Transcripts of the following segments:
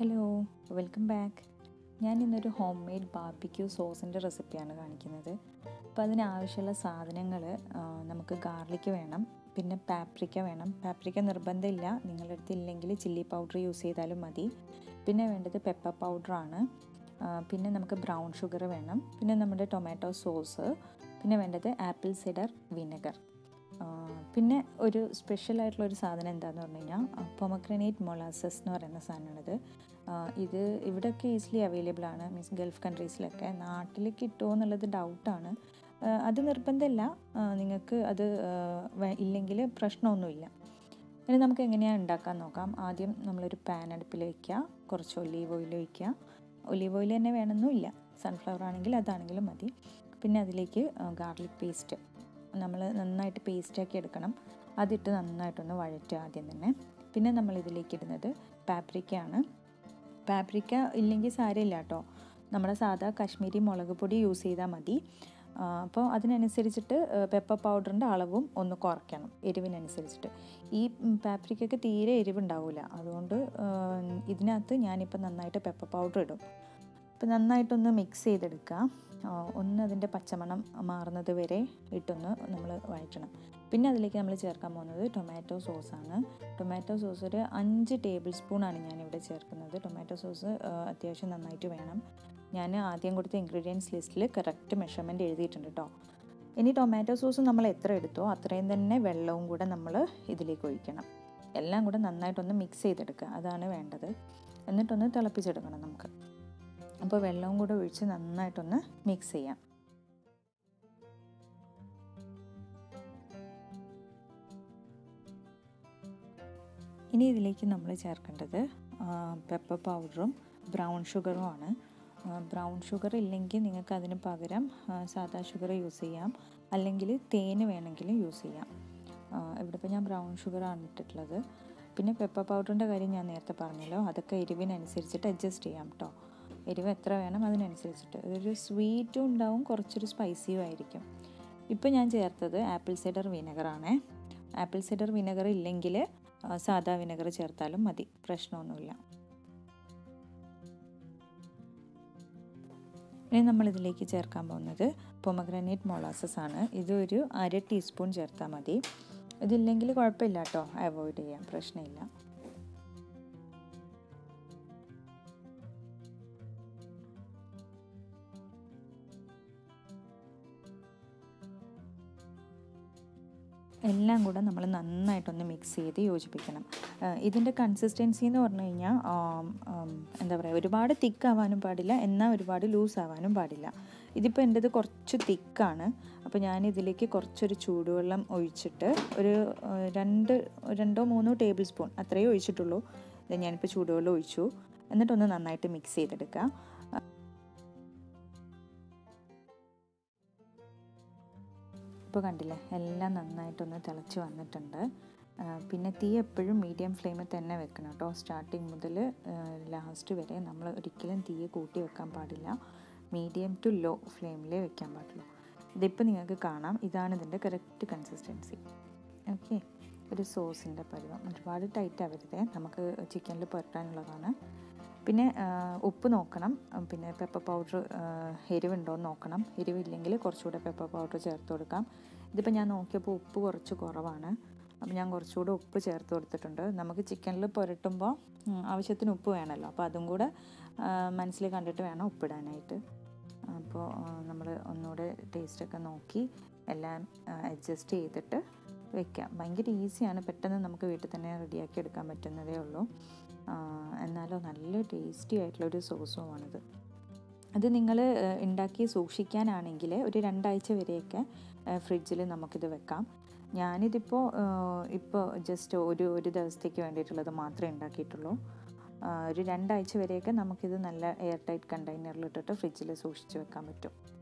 Hello welcome back ഞാൻ ഇന്നൊരു home made barbecue സോസിന്റെ റെസിപ്പിയാണ് കാണിക്കുന്നത്. അപ്പോൾ അതിനാവശ്യമുള്ള സാധനങ്ങൾ നമുക്ക് ഗാർലിക്ക് വേണം പിന്നെ പാപ്രിക്ക വേണം. പാപ്രിക്ക നിർബന്ധമില്ല. നിങ്ങളുടെ അടുത്ത് ഇല്ലെങ്കിൽ ചില്ലി പൗഡർ യൂസ് ചെയ്താലും മതി. പിന്നെ വേണ്ടത് പെപ്പർ പൗഡറാണ് പിന്നെ നമുക്ക് ബ്രൗൺ ഷുഗർ വേണം. പിന്നെ നമ്മുടെ ടൊമാറ്റോ സോസ് പിന്നെ വേണ്ടത് ആപ്പിൾ സിഡർ വിനെഗർ പിന്നെ ഒരു സ്പെഷ്യൽ ആയിട്ടുള്ള ഒരു സാധനം എന്താണെന്ന് പറഞ്ഞു കഴിഞ്ഞാൽ പൊമക്രനേറ്റ് മൊളാസസ് എന്ന് പറയുന്ന സാധനമാണിത്. ഇത് ഇവിടെയൊക്കെ ഈസിലി അവൈലബിൾ ആണ്. മീൻസ് ഗൾഫ് കൺട്രീസിലൊക്കെ നാട്ടിൽ കിട്ടുമോ എന്നുള്ളത് ഡൗട്ടാണ് അത് നിർബന്ധമല്ല നിങ്ങൾക്ക് അത് ഇല്ലെങ്കിൽ പ്രശ്നമൊന്നുമില്ല. ഇനി നമുക്ക് എങ്ങനെയാണ് ഉണ്ടാക്കാൻ നോക്കാം. ആദ്യം നമ്മളൊരു പാൻ അടുപ്പിൽ വയ്ക്കുക കുറച്ച് ഒലീവ് ഓയിൽ ഒഴിക്കുക. ഒലീവ് ഓയിൽ തന്നെ വേണമെന്നില്ല. സൺഫ്ലവർ ആണെങ്കിൽ അതാണെങ്കിലും മതി. പിന്നെ അതിലേക്ക് ഗാർലിക് പേസ്റ്റ് നമ്മൾ നന്നായിട്ട് പേസ്റ്റാക്കി എടുക്കണം. അതിട്ട് നന്നായിട്ടൊന്ന് വഴറ്റുക ആദ്യം തന്നെ. പിന്നെ നമ്മൾ ഇതിലേക്ക് ഇടുന്നത് പാപ്രിക്കയാണ് പാപ്രിക്ക ഇല്ലെങ്കിൽ സാരമില്ല കേട്ടോ. നമ്മുടെ സാധാ കാശ്മീരി മുളക് പൊടി യൂസ് ചെയ്താൽ മതി. അപ്പോൾ അതിനനുസരിച്ചിട്ട് പെപ്പർ പൗഡറിന്റെ അളവും ഒന്ന് കുറയ്ക്കണം എരിവിനനുസരിച്ചിട്ട്. ഈ പാപ്രിക്കൊക്കെ തീരെ എരിവുണ്ടാവില്ല അതുകൊണ്ട് ഇതിനകത്ത് ഞാനിപ്പോൾ നന്നായിട്ട് പെപ്പർ പൗഡർ ഇടും. അപ്പോൾ നന്നായിട്ടൊന്ന് മിക്സ് ചെയ്തെടുക്കുക ഒന്ന് അതിന്റെ പച്ചമണം മാറുന്നത് വരെ ഇട്ടൊന്ന് നമ്മൾ വഴറ്റണം. പിന്നെ അതിലേക്ക് നമ്മൾ ചേർക്കാൻ പോകുന്നത് ടൊമാറ്റോ സോസാണ്. ടൊമാറ്റോ സോസ് ഒരു അഞ്ച് ടേബിൾ സ്പൂണാണ് ഞാനിവിടെ ചേർക്കുന്നത്. ടൊമാറ്റോ സോസ് അത്യാവശ്യം നന്നായിട്ട് വേണം. ഞാൻ ആദ്യം കൊടുത്ത ഇൻഗ്രീഡിയൻസ് ലിസ്റ്റിൽ കറക്റ്റ് മെഷർമെന്റ് എഴുതിയിട്ടുണ്ട് കേട്ടോ ഇനി ടൊമാറ്റോ സോസ് നമ്മൾ എത്ര എടുത്തോ അത്രയും തന്നെ വെള്ളവും കൂടെ നമ്മൾ ഇതിലേക്ക് ഒഴിക്കണം. എല്ലാം കൂടെ നന്നായിട്ടൊന്ന് മിക്സ് ചെയ്തെടുക്കുക. അതാണ് വേണ്ടത്. എന്നിട്ടൊന്ന് തിളപ്പിച്ചെടുക്കണം നമുക്ക്. അപ്പോൾ വെള്ളവും കൂടെ ഒഴിച്ച് നന്നായിട്ടൊന്ന് മിക്സ് ചെയ്യാം. ഇനി ഇതിലേക്ക് നമ്മൾ ചേർക്കേണ്ടത് പെപ്പർ പൗഡറും ബ്രൗൺ ഷുഗറുമാണ് ബ്രൗൺ ഷുഗർ ഇല്ലെങ്കിൽ നിങ്ങൾക്ക് അതിന് പകരം സാദാ ഷുഗർ യൂസ് ചെയ്യാം. അല്ലെങ്കിൽ തേന് വേണമെങ്കിലും യൂസ് ചെയ്യാം. ഇവിടെ ഇപ്പോൾ ഞാൻ ബ്രൗൺ ഷുഗറാണ് ഇട്ടിട്ടുള്ളത്. പിന്നെ പെപ്പർ പൗഡറിന്റെ കാര്യം ഞാൻ നേരത്തെ പറഞ്ഞല്ലോ. അതൊക്കെ എരിവിനനുസരിച്ചിട്ട് അഡ്ജസ്റ്റ് ചെയ്യാം കേട്ടോ എരിവ് എത്ര വേണം അതിനനുസരിച്ചിട്ട്. ഇതൊരു സ്വീറ്റും ഉണ്ടാവും കുറച്ചൊരു സ്പൈസിയും ആയിരിക്കും. ഇപ്പോൾ ഞാൻ ചേർത്തത് ആപ്പിൾ സൈഡർ വിനെഗറാണ്. ആപ്പിൾ സൈഡർ വിനെഗർ ഇല്ലെങ്കിൽ സാധാ വിനെഗർ ചേർത്താലും മതി. പ്രശ്നമൊന്നുമില്ല. ഇനി നമ്മൾ ഇതിലേക്ക് ചേർക്കാൻ പോകുന്നത് പൊമഗ്രാനേറ്റ് മൊളാസസ് ആണ്. ഇതൊരു അര ടീസ്പൂൺ ചേർത്താൽ മതി. ഇതില്ലെങ്കിൽ കുഴപ്പമില്ല കേട്ടോ അവോയ്ഡ് ചെയ്യാം. പ്രശ്നമില്ല. എല്ലാം കൂടെ നമ്മൾ നന്നായിട്ടൊന്ന് മിക്സ് ചെയ്ത് യോജിപ്പിക്കണം. ഇതിന്റെ കൺസിസ്റ്റൻസി എന്ന് പറഞ്ഞു കഴിഞ്ഞാൽ എന്താ പറയുക ഒരുപാട് തിക്കാവാനും പാടില്ല എന്നാൽ ഒരുപാട് ലൂസ് ആവാനും പാടില്ല. ഇതിപ്പോൾ എന്റെത് കുറച്ച് തിക്കാണ് അപ്പോൾ ഞാൻ ഇതിലേക്ക് കുറച്ചൊരു ചൂടുവെള്ളം ഒഴിച്ചിട്ട് ഒരു രണ്ട് രണ്ടോ മൂന്നോ ടേബിൾ സ്പൂൺ അത്രയേ ഒഴിച്ചിട്ടുള്ളൂ. ഞാനിപ്പോൾ ചൂടുവെള്ളം ഒഴിച്ചു. എന്നിട്ടൊന്ന് നന്നായിട്ട് മിക്സ് ചെയ്തെടുക്കുക. ഇപ്പോൾ കണ്ടില്ലേ? എല്ലാം നന്നായിട്ടൊന്ന് തിളച്ച് വന്നിട്ടുണ്ട്. പിന്നെ തീ എപ്പോഴും മീഡിയം ഫ്ലെയിമിൽ തന്നെ വെക്കണം കേട്ടോ സ്റ്റാർട്ടിങ് മുതൽ ലാസ്റ്റ് വരെ നമ്മൾ ഒരിക്കലും തീ കൂട്ടി വെക്കാൻ പാടില്ല. മീഡിയം ടു ലോ ഫ്ലെയിമിലേ വെക്കാൻ പാടുള്ളൂ. ഇതിപ്പോൾ നിങ്ങൾക്ക് കാണാം. ഇതാണ് ഇതിന്റെ കറക്റ്റ് കൺസിസ്റ്റൻസി ഓക്കെ ഒരു സോസിന്റെ പരുവം. ഒരുപാട് ടൈറ്റ് ആവരുതേ നമുക്ക് ചിക്കനിൽ പുരട്ടാനുള്ളതാണ്. പിന്നെ ഉപ്പ് നോക്കണം. പിന്നെ പെപ്പർ പൗഡർ എരിവുണ്ടോ എന്ന് നോക്കണം. എരിവില്ലെങ്കിൽ കുറച്ചുകൂടെ പെപ്പർ പൗഡർ ചേർത്ത് കൊടുക്കാം. ഇതിപ്പോൾ ഞാൻ നോക്കിയപ്പോൾ ഉപ്പ് കുറച്ച് കുറവാണ്. അപ്പോൾ ഞാൻ കുറച്ചുകൂടെ ഉപ്പ് ചേർത്ത് കൊടുത്തിട്ടുണ്ട്. നമുക്ക് ചിക്കനിൽ പുരട്ടുമ്പോൾ ആവശ്യത്തിന് ഉപ്പ് വേണമല്ലോ അപ്പോൾ അതും കൂടെ മനസ്സിൽ കണ്ടിട്ട് വേണം ഉപ്പിടാനായിട്ട്. അപ്പോൾ നമ്മൾ ഒന്നുകൂടെ ടേസ്റ്റൊക്കെ നോക്കി എല്ലാം അഡ്ജസ്റ്റ് ചെയ്തിട്ട് വെക്കാം. ഭയങ്കര ഈസിയാണ് പെട്ടെന്ന് നമുക്ക് വീട്ടിൽ തന്നെ റെഡിയാക്കി എടുക്കാൻ പറ്റുന്നതേ ഉള്ളൂ. എന്നാലോ നല്ല ടേസ്റ്റി ആയിട്ടുള്ളൊരു സോസുമാണിത്. അത് നിങ്ങൾ ഉണ്ടാക്കി സൂക്ഷിക്കാനാണെങ്കിൽ ഒരു രണ്ടാഴ്ച വരെയൊക്കെ ഫ്രിഡ്ജിൽ നമുക്കിത് വെക്കാം. ഞാനിതിപ്പോൾ ഇപ്പോൾ ജസ്റ്റ് ഒരു ഒരു ദിവസത്തേക്ക് വേണ്ടിയിട്ടുള്ളത് മാത്രമേ ഉണ്ടാക്കിയിട്ടുള്ളൂ. ഒരു രണ്ടാഴ്ച വരെയൊക്കെ നമുക്കിത് നല്ല എയർ ടൈറ്റ് കണ്ടെയ്നറിൽ ഇട്ടിട്ട് ഫ്രിഡ്ജിൽ സൂക്ഷിച്ച് വെക്കാൻ പറ്റും.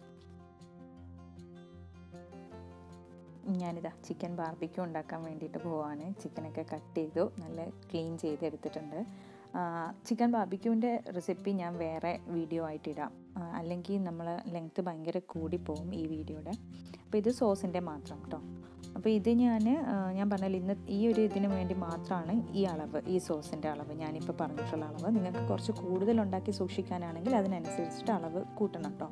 ഞാനിതാ ചിക്കൻ ബാർബിക്യൂ ഉണ്ടാക്കാൻ വേണ്ടിയിട്ട് പോവാണ്. ചിക്കനൊക്കെ കട്ട് ചെയ്തു നല്ല ക്ലീൻ ചെയ്തെടുത്തിട്ടുണ്ട് ചിക്കൻ ബാർബിക്യൂവിന്റെ റെസിപ്പി ഞാൻ വേറെ വീഡിയോ ആയിട്ടിടാം അല്ലെങ്കിൽ നമ്മൾ ലെങ്ത്ത് ഭയങ്കര കൂടിപ്പോവും ഈ വീഡിയോയുടെ അപ്പോൾ ഇത് സോസിന്റെ മാത്രം കേട്ടോ അപ്പോൾ ഇത് ഞാൻ ഞാൻ പറഞ്ഞാൽ ഇന്ന് ഈ ഒരു ഇതിന് വേണ്ടി മാത്രമാണ് ഈ അളവ് ഈ സോസിന്റെ അളവ്. ഞാനിപ്പോൾ പറഞ്ഞിട്ടുള്ള അളവ്. നിങ്ങൾക്ക് കുറച്ച് കൂടുതൽ ഉണ്ടാക്കി സൂക്ഷിക്കാനാണെങ്കിൽ അതിനനുസരിച്ചിട്ട് അളവ് കൂട്ടണം കേട്ടോ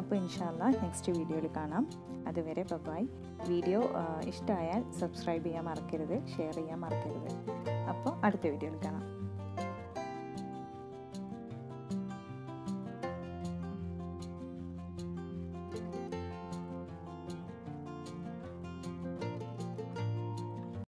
അപ്പോൾ ഇൻഷാല്ല നെക്സ്റ്റ് വീഡിയോയിൽ കാണാം. അതുവരെ ബബായ് വീഡിയോ ഇഷ്ടമായാൽ സബ്സ്ക്രൈബ് ചെയ്യാൻ മറക്കരുത് ഷെയർ ചെയ്യാൻ മറക്കരുത്. അപ്പോൾ അടുത്ത വീഡിയോയിൽ കാണാം.